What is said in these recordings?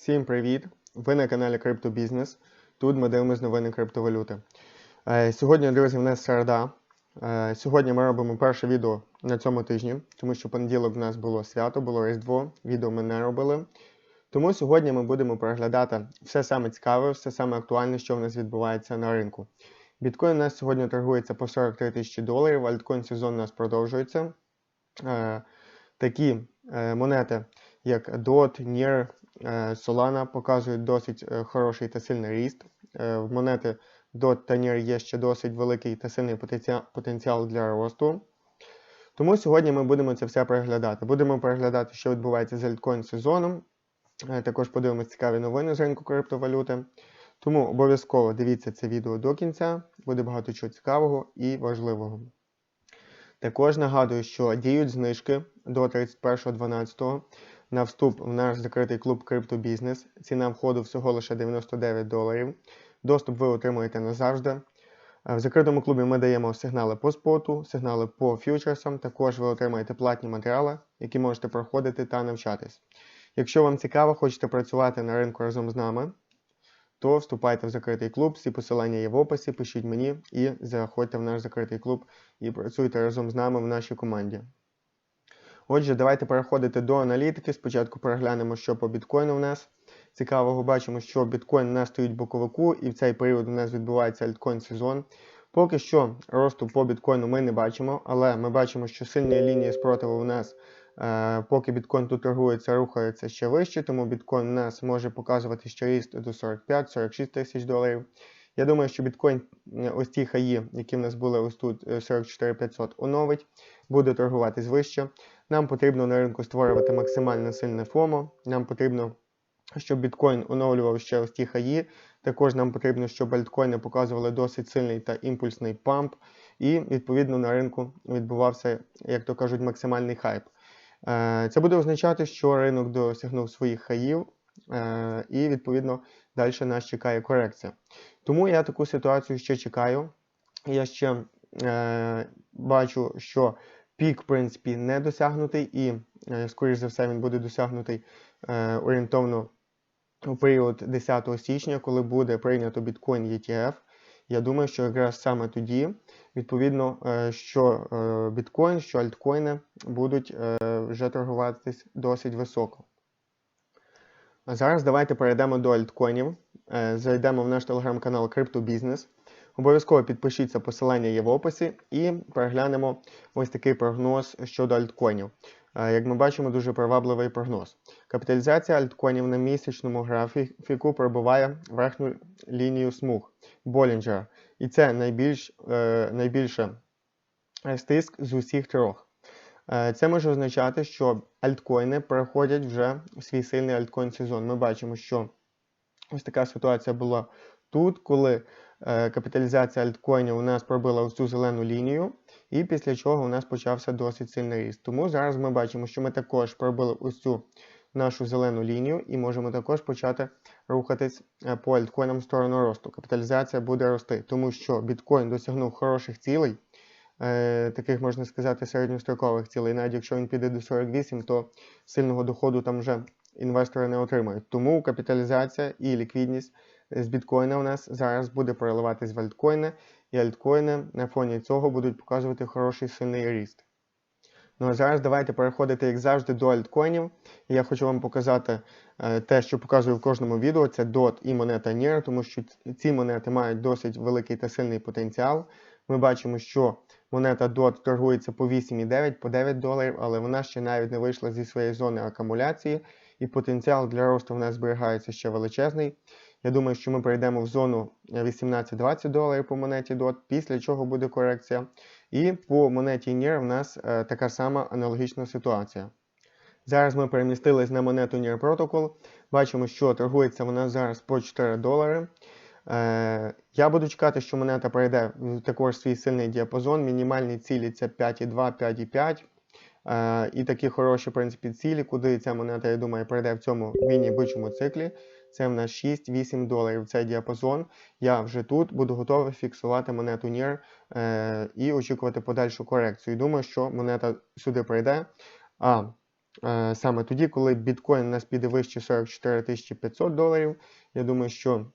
Всім привіт! Ви на каналі Криптобізнес. Тут ми дивимося новини криптовалюти. Е, Сьогодні, друзі, в нас середа. Е, Сьогодні ми робимо перше відео на цьому тижні, тому що понеділок в нас було свято, було Різдво, відео ми не робили. Тому сьогодні ми будемо переглядати все саме цікаве, все саме актуальне, що в нас відбувається на ринку. Біткоін у нас сьогодні торгується по 43 тисячі доларів, альткоін сезон у нас продовжується. Е, Такі монети, як DOT, NIR, Solana показують досить е, хороший та сильний ріст. Е, В монети DOT та NIR є ще досить великий та сильний потенціал- для росту. Тому сьогодні ми будемо це все переглядати. Будемо переглядати, що відбувається з альткоін сезоном. Е, Також подивимося цікаві новини з ринку криптовалюти. Тому обов'язково дивіться це відео до кінця, буде багато чого цікавого і важливого. Також нагадую, що діють знижки до 31.12 на вступ в наш закритий клуб Криптобізнес. Ціна входу всього лише 99 доларів. Доступ ви отримуєте назавжди. В закритому клубі ми даємо сигнали по споту, сигнали по фьючерсам. Також ви отримаєте платні матеріали, які можете проходити та навчатись. Якщо вам цікаво, хочете працювати на ринку разом з нами, то вступайте в закритий клуб. Всі посилання є в описі, пишіть мені і заходьте в наш закритий клуб і працюйте разом з нами в нашій команді. Отже, давайте переходити до аналітики. Спочатку переглянемо, що по біткоїну в нас. Цікавого бачимо, що біткоін у нас стоїть боковику, і в цей період у нас відбувається альткоін сезон. Поки що росту по біткоїну ми не бачимо, але ми бачимо, що сильні лінії спротиву у нас, поки біткоін тут торгується, рухається ще вище, тому біткоін у нас може показувати ще ріст до 45-46 тисяч доларів. Я думаю, що біткоін е, ось ті хаї, які в нас були ось тут е, 44 500, оновить, буде торгуватись вище. Нам потрібно на ринку створювати максимально сильне ФОМО. Нам потрібно, щоб біткоін оновлював ще ось ті хаї. Також нам потрібно, щоб альткоїни показували досить сильний та імпульсний памп. І відповідно на ринку відбувався, як то кажуть, максимальний хайп. Е, Це буде означати, що ринок досягнув своїх хаїв, е, і відповідно далі нас чекає корекція. Тому я таку ситуацію ще чекаю. Я ще е, бачу, що пік, в принципі, не досягнутий, і, скоріш за все, він буде досягнутий орієнтовно у період 10 січня, коли буде прийнято біткоін ETF. Я думаю, що якраз саме тоді, відповідно, е, що е, біткоін, що альткоїни будуть е, вже торгуватись досить високо. А зараз давайте перейдемо до альткоїнів. Зайдемо в наш телеграм-канал CryptoBusiness. Обов'язково підпишіться, посилання є в описі, і переглянемо ось такий прогноз щодо альткоїнів. Як ми бачимо, дуже привабливий прогноз. Капіталізація альткоїнів на місячному графіку пробиває верхню лінію смуг Болінджера. І це найбільш, е, найбільше е, стиск з усіх трьох. Е, Це може означати, що альткоїни переходять вже в свій сильний альткоін сезон. Ми бачимо, що ось така ситуація була тут, коли капіталізація альткоїнів у нас пробила ось цю зелену лінію, і після чого у нас почався досить сильний ріст. Тому зараз ми бачимо, що ми також пробили ось цю нашу зелену лінію і можемо також почати рухатись е, по альткоїнам в сторону росту. Капіталізація буде рости, тому що біткоін досягнув хороших цілей, е, таких можна сказати, середньострокових цілей. Навіть якщо він піде до 48, то сильного доходу там вже інвестори не отримають. Тому капіталізація і ліквідність з біткоїна у нас зараз буде переливатись в альткоїни, і альткоїни на фоні цього будуть показувати хороший сильний ріст. Ну а зараз давайте переходити, як завжди, до альткоїнів. І я хочу вам показати е, те, що показую в кожному відео: це DOT і монета NIR, тому що ці монети мають досить великий та сильний потенціал. Ми бачимо, що монета DOT торгується по 8,9, по 9 доларів, але вона ще навіть не вийшла зі своєї зони акумуляції, і потенціал для росту в нас зберігається ще величезний. Я думаю, що ми перейдемо в зону е, 18-20 доларів по монеті DOT, після чого буде корекція. І по монеті NIR в нас е, така сама аналогічна ситуація. Зараз ми перемістились на монету NIR Protocol. Бачимо, що торгується вона зараз по 4 долари. Е, я буду чекати, що монета перейде в також свій сильний діапазон. Мінімальні цілі це 5,2, 5,5. Е, і такі хороші в принципі, цілі, куди ця монета, я думаю, перейде в цьому міні-бичому циклі. Це в нас 6-8 доларів. Цей діапазон. Я вже тут буду готовий фіксувати монету NIR е, і очікувати подальшу корекцію. Думаю, що монета сюди прийде. А е, саме тоді, коли біткоін у нас піде вище 44 500 доларів. Я думаю, що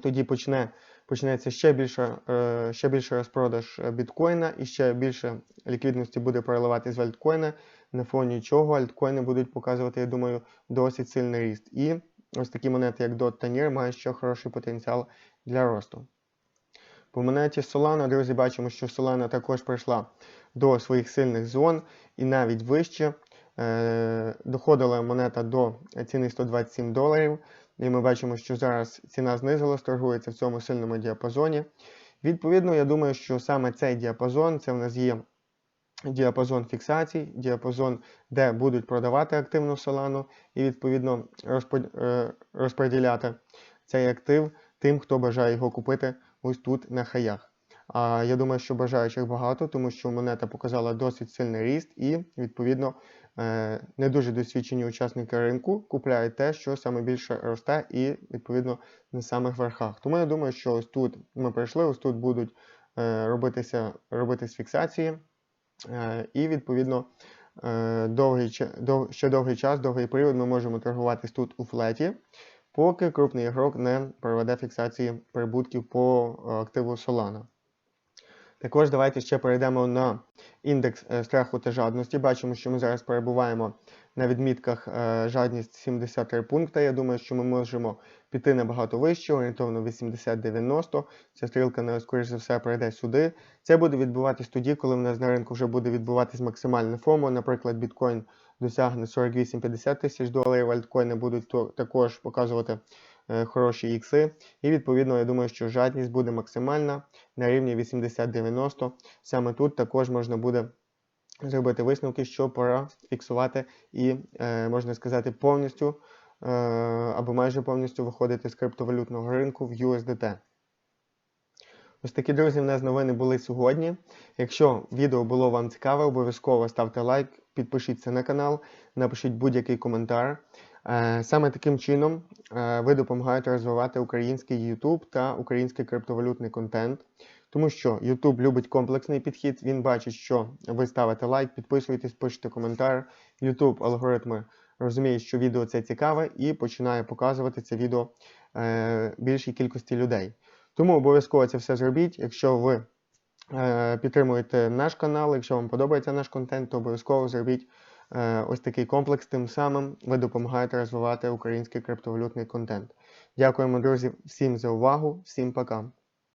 тоді почне, почнеться ще більше, е, ще більше розпродаж е, біткоїна і ще більше ліквідності буде переливати з альткоїна, на фоні чого альткоїни будуть показувати, я думаю, досить сильний ріст. І ось такі монети, як DOT та NIR, мають ще хороший потенціал для росту. По монеті Solana, друзі, бачимо, що Solana також прийшла до своїх сильних зон і навіть вище. Е, доходила монета до ціни 127 доларів. І ми бачимо, що зараз ціна знизилась, торгується в цьому сильному діапазоні. Відповідно, я думаю, що саме цей діапазон це в нас є діапазон фіксацій, діапазон, де будуть продавати активну Solana і, відповідно, е, розподіляти цей актив тим, хто бажає його купити ось тут на хаях. А я думаю, що бажаючих багато, тому що монета показала досить сильний ріст, і, відповідно, е, не дуже досвідчені учасники ринку купляють те, що саме більше росте, і, відповідно, на самих верхах. Тому я думаю, що ось тут ми прийшли, ось тут будуть е, робитися, робитись фіксації, і, відповідно, е, довгий, дов- ще довгий час, довгий період ми можемо торгуватись тут у флеті, поки крупний ігрок не проведе фіксації прибутків по е, активу Solana. Також давайте ще перейдемо на індекс е, страху та жадності. Бачимо, що ми зараз перебуваємо на відмітках е, жадність 73 пункти. Я думаю, що ми можемо піти набагато вище, орієнтовно 80-90. Ця стрілка, скоріш за все, прийде сюди. Це буде відбуватись тоді, коли в нас на ринку вже буде відбуватись максимальне ФОМО. Наприклад, біткоін досягне 48-50 тисяч доларів, альткоїни будуть також показувати хороші ікси. І відповідно, я думаю, що жадність буде максимальна на рівні 80-90. Саме тут також можна буде зробити висновки, що пора фіксувати і, е, можна сказати, повністю е, або майже повністю виходити з криптовалютного ринку в USDT. Ось такі, друзі, в нас новини були сьогодні. Якщо відео було вам цікаве, обов'язково ставте лайк, підпишіться на канал, напишіть будь-який коментар. Е, Саме таким чином е, ви допомагаєте розвивати український YouTube та український криптовалютний контент. Тому що YouTube любить комплексний підхід, він бачить, що ви ставите лайк, підписуєтесь, пишете коментар. YouTube алгоритми розуміють, що відео це цікаве, і починає показувати це відео е, більшій кількості людей. Тому обов'язково це все зробіть. Якщо ви підтримуєте наш канал, якщо вам подобається наш контент, то обов'язково зробіть ось такий комплекс. Тим самим ви допомагаєте розвивати український криптовалютний контент. Дякуємо, друзі, всім за увагу, всім пока.